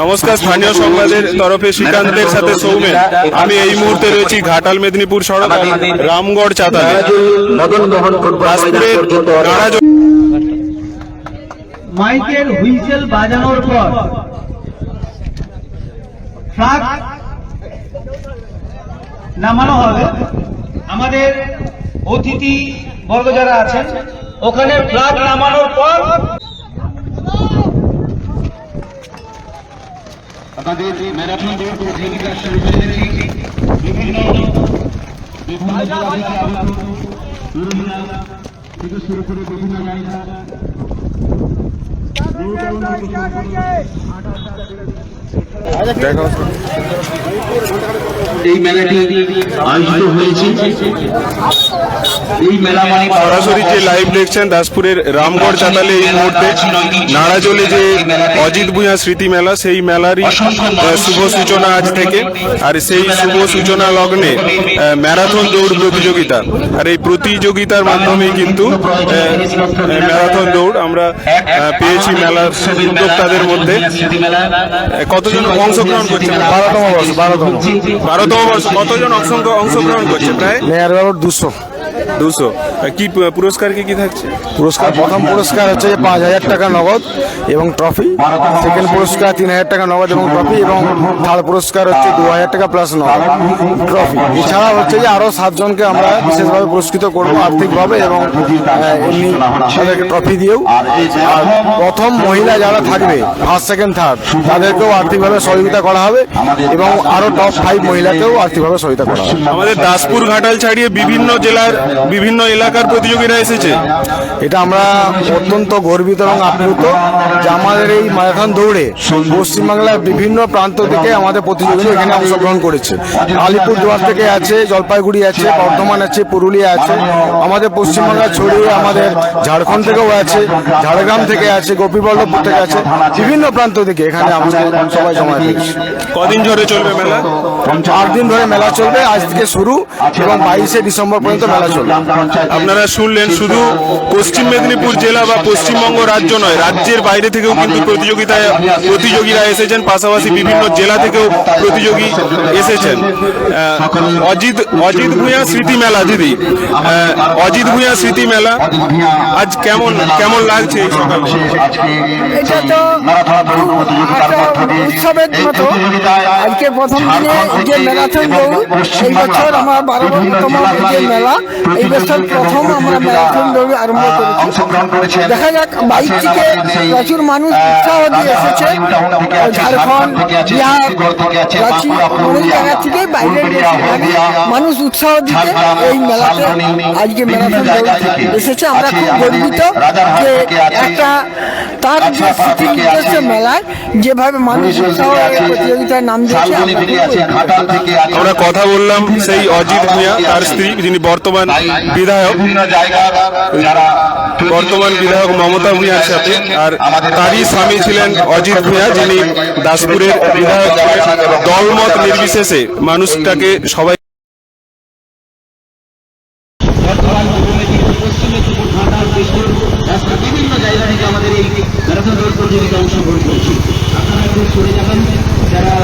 নমস্কার, স্থানীয় সংবাদের তরফে শ্রীকান্তের সাথে সৌমেন। আমি এই মুহূর্তে রয়েছি ঘাটাল মেদিনীপুর সড়ক, রামগড় চাতালে। মাইকের হুইসেল বাজানোর পর ফ্লাগ নামানো হবে। আমাদের অতিথি বর্গ যারা আছেন ওখানে ফ্লাগ নামানোর পর আমাদের ম্যারাথন দৌড় প্রতিযোগিতা শুরু হয়ে গেছে। বিভিন্ন বিভিন্ন জেলা থেকে আগত পুরুলিয়া থেকে শুরু করে বিভিন্ন জায়গা এই মেলাটি আয়োজিত হয়েছে। এই মেলা মানে সরাসরি যে লাইভ দেখছেন দাসপুরের রামগড় চাতালে এই মুহূর্তে নাড়াজলে যে অজিত ভূঁইয়া স্মৃতি মেলা সেই মেলারই শুভ সূচনা আজ থেকে আর সেই শুভ সূচনা লগ্নে ম্যারাথন দৌড় প্রতিযোগিতা আর এই প্রতিযোগিতার মাধ্যমেই কিন্তু ম্যারাথন দৌড় আমরা পেয়েছি মেলার উদ্যোক্তাদের মধ্যে কতজন অংশগ্রহণ করছে বারোতম বর্ষ বারোতম বারোতম বর্ষ কতজন অংশ- অংশগ্রহণ করছে প্রায় দুশো দুশো। কি পুরস্কার কি কি থাকছে? পুরস্কার প্রথম পুরস্কার হচ্ছে যে পাঁচ হাজার টাকা নগদ এবং ট্রফি সেকেন্ড পুরস্কার তিন হাজার টাকা নগদ এবং ট্রফি এবং থার্ড পুরস্কার হচ্ছে দু হাজার টাকা প্লাস নগদ। ট্রফি এছাড়া হচ্ছে যে আরও সাতজনকে আমরা বিশেষভাবে পুরস্কৃত করব আর্থিকভাবে এবং এমনি তাদেরকে ট্রফি দিয়েও। আর প্রথম মহিলা যারা থাকবে ফার্স্ট সেকেন্ড থার্ড তাদেরকেও আর্থিকভাবে সহযোগিতা করা হবে এবং আরও টপ ফাইভ মহিলাকেও আর্থিকভাবে সহযোগিতা করা হবে। আমাদের দাসপুর ঘাটাল ছাড়িয়ে বিভিন্ন জেলার বিভিন্ন এলাকার প্রতিযোগীরা এসেছে। এটা আমরা অত্যন্ত গর্বিত এবং আপ্লুত যে আমাদের এই ম্যারাথন দৌড়ে পশ্চিমবাংলার বিভিন্ন প্রান্ত থেকে আমাদের প্রতিযোগীরা এখানে অংশগ্রহণ করেছে। আলিপুরদুয়ার থেকে আছে জলপাইগুড়ি আছে বর্ধমান আছে পুরুলিয়া আছে আমাদের পশ্চিমবাংলা ছড়িয়ে আমাদের ঝাড়খণ্ড থেকেও আছে ঝাড়গ্রাম থেকে আছে গোপীবল্লভপুর থেকে আছে বিভিন্ন প্রান্ত থেকে এখানে আমাদের সবাই জমা দিয়েছে কদিন ধরে চলবে মেলা? আট দিন ধরে মেলা চলবে আজ থেকে শুরু এবং বাইশে ডিসেম্বর পর্যন্ত মেলা আপনারা শুনলেন শুধু পশ্চিম মেদিনীপুর জেলা বা পশ্চিমবঙ্গ রাজ্য নয় রাজ্যের বাইরে থেকেও কিন্তু প্রতিযোগিতায় প্রতিযোগীরা এসেছেন পাশাপাশি বিভিন্ন জেলা থেকেও প্রতিযোগী এসেছেন। অজিত অজিত ভূঁইয়া স্মৃতি মেলা দিদি। অজিত ভূঁইয়া স্মৃতি মেলা। আজ কেমন কেমন লাগছে এই সকালে? এটা তো উৎসবের মতো। আজকে প্রথম দিনে যে ম্যারাথন দৌড় এই বছর আমার বারোতম যে মেলা এই বছর প্রথম আমরা ম্যারাথন দৌড় আরম্ভ করেছি। দেখা যাক প্রচুর মানুষ উৎসাহ দিয়ে এসেছে। ঝাড়খণ্ড বিহার রাঁচি অনেক জায়গা থেকে বাইরের মানুষ উৎসাহ দিতে এই মেলাতে আজকে ম্যারাথন দৌড় এসেছে। আমরা খুব গর্বিত যে একটা তার যে স্মৃতি মেলায় যেভাবে মানুষ উৎসাহ প্রতিযোগিতায় নাম দিয়েছে আমরা কথা বললাম সেই অজিত ভূঁইয়া তার স্ত্রী যিনি বর্তমান বিধায়ক বর্তমান বিধায়ক মমতা ভূঁইয়ার সাথে আর তারই স্বামী ছিলেন অজিত ভূঁইয়া যিনি দাসপুরের বিধায়ক। দলমত নির্বিশেষে মানুষটাকে সবাই বিভিন্ন জায়গা থেকে আমাদের এই ম্যারাথন দৌড় প্রতিযোগিতা অংশগ্রহণ করছি আপনারা একটু সরে যাবেন যারা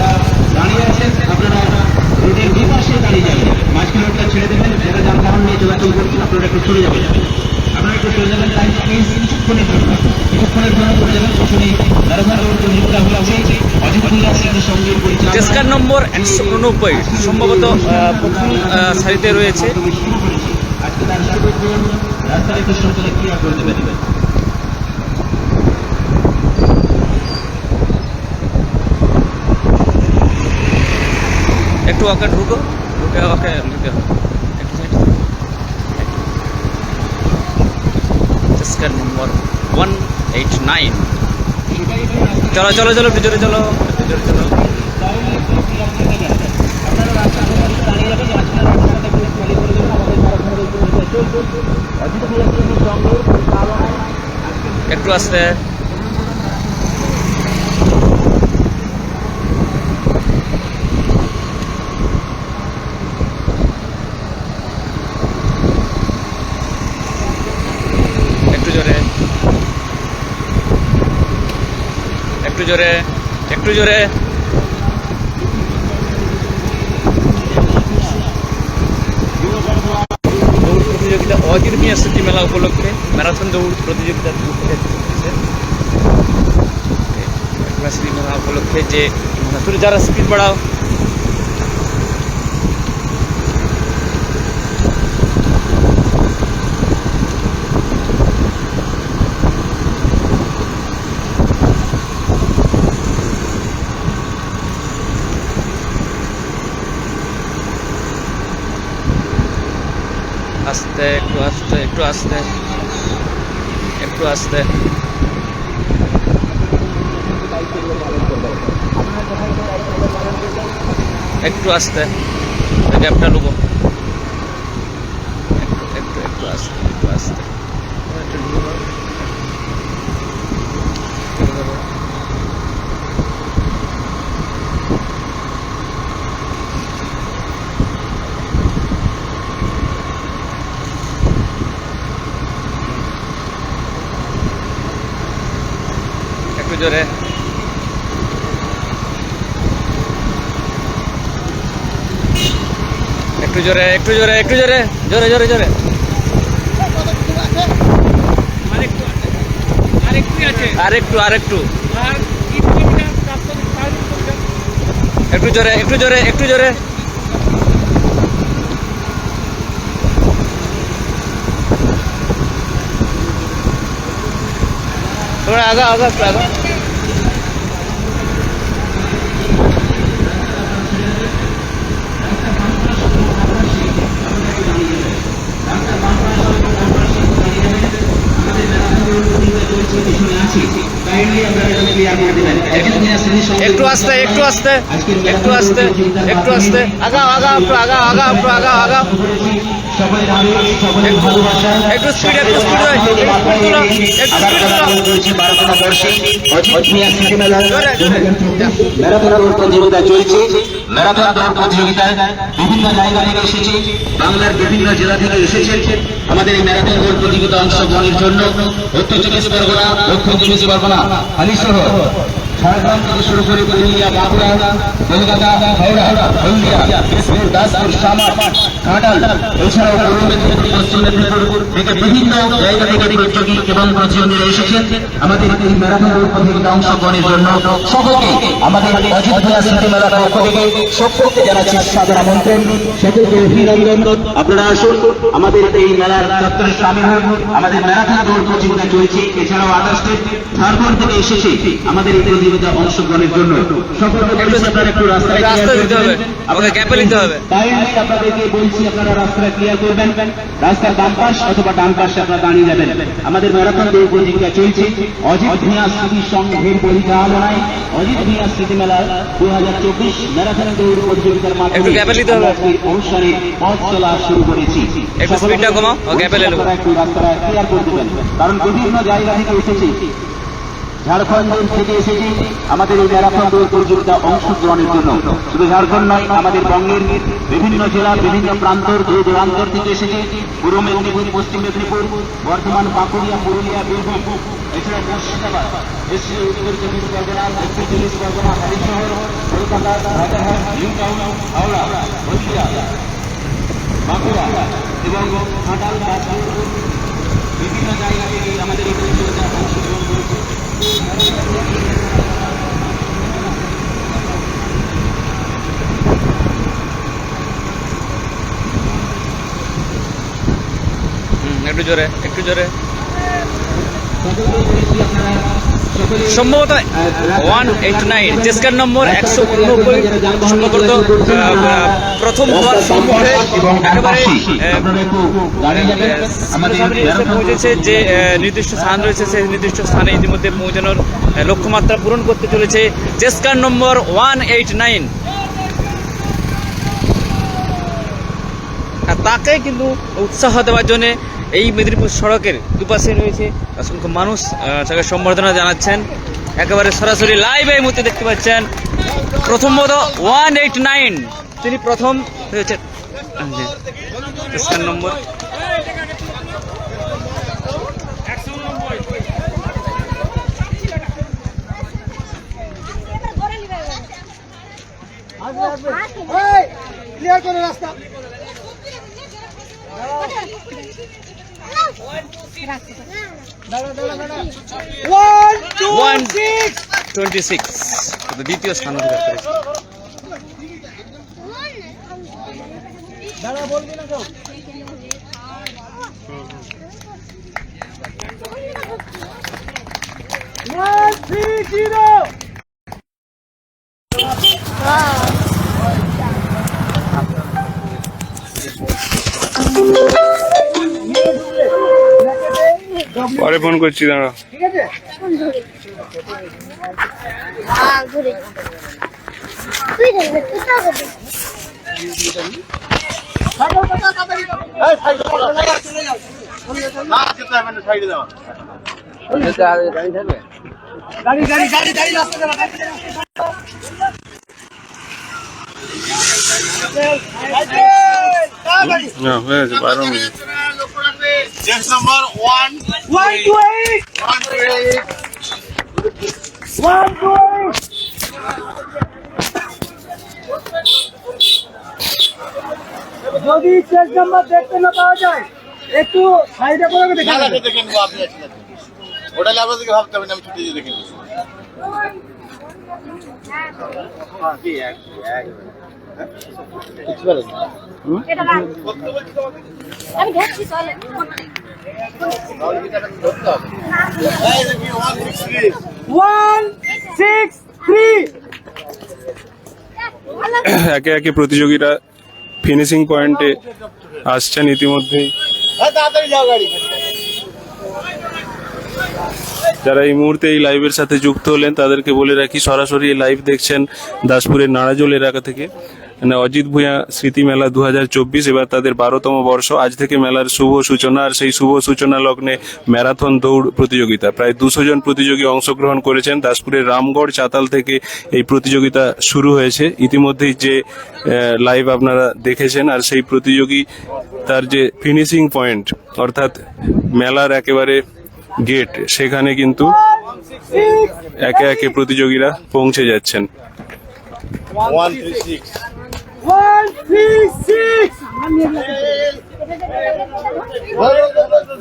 দাঁড়িয়ে আছেন আপনারা রোডের বিপাশে দাঁড়িয়ে যাবেন মাঝখানে রোডটা ছেড়ে দেবেন যারা যানবাহন নিয়ে চলাচল করছেন আপনারা একটু সরে যাবেন আপনারা একটু সরে যাবেন প্লিজ কিছুক্ষণের জন্য। কিছুক্ষণের জন্য সরে যাবেন পিছনে টেস্কার নম্বর একশো উনব্বই সম্ভবত প্রথম সারিতে রয়েছে। আজকে তার রাস্তার একটু সঞ্চালে ক্রিয়া করে দেবেন একটু ওকে ঢুকো ঢুকে ওকে নিতে হবে একটু side থেকে। টেস্কার নম্বর ওয়ান এইট নাইন চলো চলো চলো ভিতরে চলো ভিতরে চলো। একটু আসতে একটু জোরে একটু জোরে, একটু জোরে। দৌড় প্রতিযোগিতা অজির মিয়া স্মৃতি মেলা উপলক্ষে। ম্যারাথন দৌড় প্রতিযোগিতা মেলা উপলক্ষে যে যারা স্পিড বাড়াও আস্তে একটু আস্তে। একটু আস্তে। একটু আস্তে। গ্যাপটা নেব একটু একটু একটু আস্তে একটু আস্তে একটু ঢুকে দাও। ঢুকে দাও। একটু জোরে একটু জোরে একটু জোরে একটু জোরে জোরে জোরে জোরে আরেকটু আরেকটু একটু জোরে একটু জোরে একটু জোরে थोड़ा आगा आगा आगा একটু আস্তে একটু আস্তে একটু আস্তে একটু আস্তে। আগাও আগাও একটু, আগাও আগাও একটু, আগাও আগাও। একটু প্রতিযোগিতায় বিভিন্ন বাংলার বিভিন্ন জেলা থেকে এসেছে আমাদের এই ম্যারাথন দৌড় প্রতিযোগিতা অংশগ্রহণের জন্য উত্তর চব্বিশ পরগনা দক্ষিণ চব্বিশ পরগনা হালিশহর ঝাড়গ্রাম থেকে শুরু করে পুরুলিয়া, বাঁকুড়া, কলকাতা, হাওড়া, হলদিয়া, কেশপুর, দাসপুর সামার কাঁটাল এছাড়াও পূর্ব মেদিনীপুর, পশ্চিম মেদিনীপুর থেকে বিভিন্ন জায়গা থেকে প্রতিযোগী এবং প্রতিযোগীরা এসেছেন আমাদের এই ম্যারাথন প্রতিযোগিতা অংশগ্রহণের জন্য সকলকে আমাদের ভাইয়া স্মৃতি মেলার পক্ষ থেকে সকলকে জানাচ্ছি সাদর আমন্ত্রণ। সকলকে অভিনন্দন। আপনারা আসুন, আমাদের এই মেলার চত্বরে সামিল হন। আমাদের ম্যারাথন দৌড় প্রতিযোগিতা চলছে। এছাড়াও আগস্টে ঝাড়খণ্ড থেকে এসেছে আমাদের এই প্রতিযোগিতা অংশগ্রহণের জন্য সকলকে আপনারা একটু রাস্তায় রাস্তা দিতে হবে। আমাকে গ্যাপে নিতে হবে। কাইন্ডলি আপনাদেরকে বলছি আপনারা রাস্তা ক্লিয়ার করবেন। রাস্তার বাম পাশ অথবা ডান পাশে আপনারা দাঁড়িয়ে যাবেন। আমাদের ম্যারাথন দৌড় প্রতিযোগিতা চলছে। অজিত ভূঁইয়া স্মৃতি সংঘের পরিচালনায় অজিত ভূঁইয়া স্মৃতি মেলা দু হাজার চব্বিশ ম্যারাথন দৌড় প্রতিযোগিতার মাধ্যমে অনুষ্ঠানে পথ চলা শুরু করেছি। একটু স্পিডটা কমাও নেব রাস্তাটা ক্লিয়ার করে দেবেন। কারণ বিভিন্ন জায়গা থেকে এসেছি। ঝাড়খণ্ড থেকে এসেছি। আমাদের এই ম্যারাথন দৌড় প্রতিযোগিতা অংশগ্রহণের জন্য। শুধু ঝাড়খণ্ড নয়, আমাদের বঙ্গের বিভিন্ন জেলা, বিভিন্ন প্রান্তর দূর দূরান্তর থেকে এসেছে, পূর্ব মেদিনীপুর, পশ্চিম মেদিনীপুর, বর্ধমান বাঁকুড়িয়া পুরুলিয়া, বীরভূম, এছাড়া মুর্শিদাবাদ এসে উত্তর চব্বিশ পরগনা, দক্ষিণ চব্বিশ পরগনা, হরিশহর, কলকাতা এবং বিভিন্ন জায়গা থেকে আমাদের এই প্রতিযোগিতায় অংশগ্রহণ করেছে একটু জোরে একটু জোরে। সম্ভবত ওয়ান এইট নাইন চেস্কার নম্বর একশো উননব্বই সম্ভবত প্রথম হওয়ার সম্মুখে একেবারে পৌঁছেছে যে নির্দিষ্ট স্থান রয়েছে সেই নির্দিষ্ট স্থানে ইতিমধ্যে পৌঁছানোর লক্ষ্যমাত্রা পূরণ করতে চলেছে। চেস্কার নম্বর ওয়ান এইট নাইন তাকে কিন্তু উৎসাহ দেওয়ার জন্যে এই মেদিনীপুর সড়কের দুপাশে রয়েছে অসংখ্য মানুষ তাকে সম্বর্ধনা জানাচ্ছেন। একেবারে সরাসরি লাইভ এই মুহূর্তে দেখতে পাচ্ছেন প্রথমত ওয়ান এইট নাইন তিনি প্রথম হয়েছে নম্বর। ক্লিয়ার করে রাস্তা। দ্বিতীয় স্থান অধিকার করেছে দাঁড়া বলবি না কেউ One, three, zero. পরে ফোন করছি দাঁড়া তুই যাবে না হয়ে গেছে বারো minute one two eight one two eight যদি চেক নাম্বার দেখতে না পাওয়া যায় একটু সাইডে করে দেখা যাবে ওটা আপনার থেকে ভাবতে হবে না আমি ছুটি দিয়ে দেখে নেব। একে একে প্রতিযোগীরা ফিনিশিং পয়েন্টে আসছেন ইতিমধ্যেই। যারা এই মুহূর্তে এই লাইভের সাথে যুক্ত হলেন, তাদেরকে বলে রাখি, সরাসরি লাইভ দেখছেন দাসপুরের নাড়াজোল এলাকা থেকে। মানে অজিত ভূঁয়া স্মৃতি মেলা দু হাজার চব্বিশ, এবার তাদের বারোতম বর্ষ। আজ থেকে মেলার শুভ সূচনা, আর সেই শুভ সূচনা লগ্নে ম্যারাথন দৌড় প্রতিযোগিতা। প্রায় দুশো জন প্রতিযোগী অংশগ্রহণ করেছেন। দাসপুরের রামগড় চাতাল থেকে এই প্রতিযোগিতা শুরু হয়েছে। ইতিমধ্যেই যে লাইভ আপনারা দেখেছেন, আর সেই প্রতিযোগী তার যে ফিনিশিং পয়েন্ট অর্থাৎ মেলার একেবারে গেট সেখানে কিন্তু একে একে প্রতিযোগীরা পৌঁছে যাচ্ছেন। 136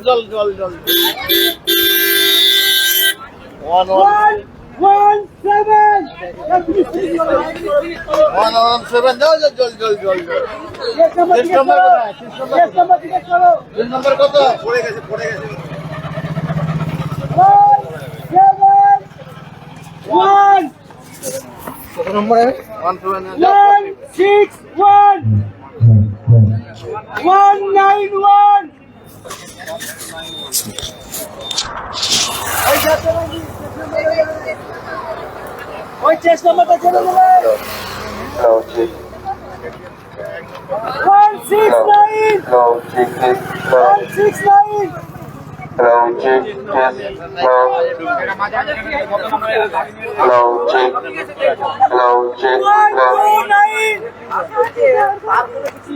জল one one seven one one seven জল জল জল জল নাম্বার নাম্বার নম্বর কত পড়ে গেছে পড়ে গেছে one seven one one seven one six one one nine one ওই চেস্ট নাম্বারটা ছেড়ে দেবে one six nine one six nine Hello, check test. Hello, check. Hello, check. Hello, check.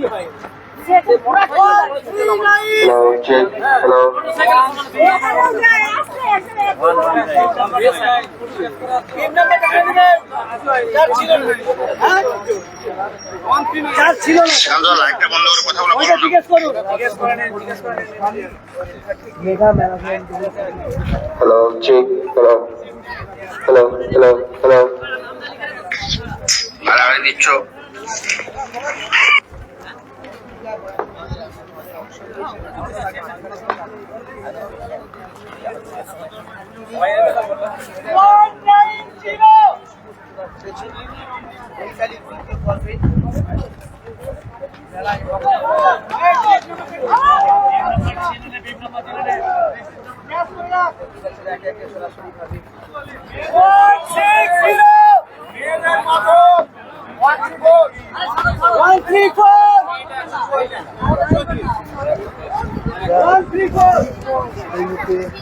Hello. Mega marathon Hello, check. Hello. Hello, hello, hello. মারামারি দিচ্ছ one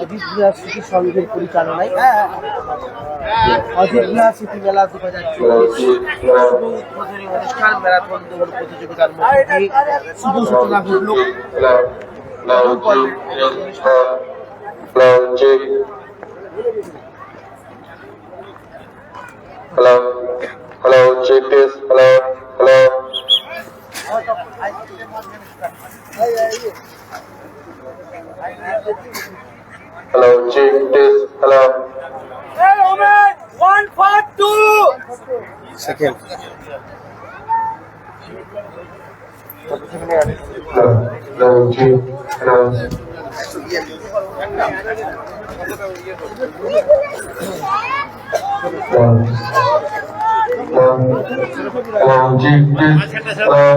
Ajit Bihar স্মৃতি সঙ্গের পরিচালনায় অজিত বিহার স্মৃতি মেলা দু হাজার শুভ উদ্বোধনী অনুষ্ঠান ম্যারাথন দৌড় প্রতিযোগিতার মধ্যে শুভ সূচনা ঘটল Hello, hello, check. Hello, hello, Hello, chief. Please. Hello. Hey, Omen. One. Second. Hello, hello, chief. Hello. Hello, chief. Hello.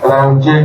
Hello, chief.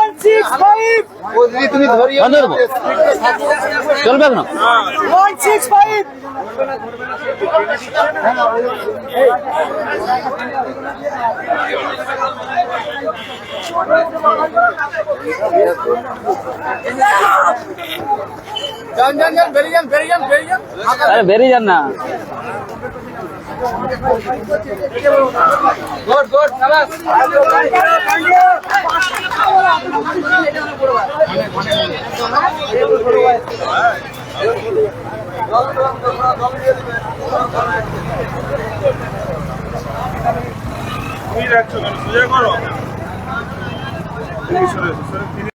this, hello. চলবে না আরে বেরিয়ে যান না তুমি রাখছো কেন? সোজা করো। তিনি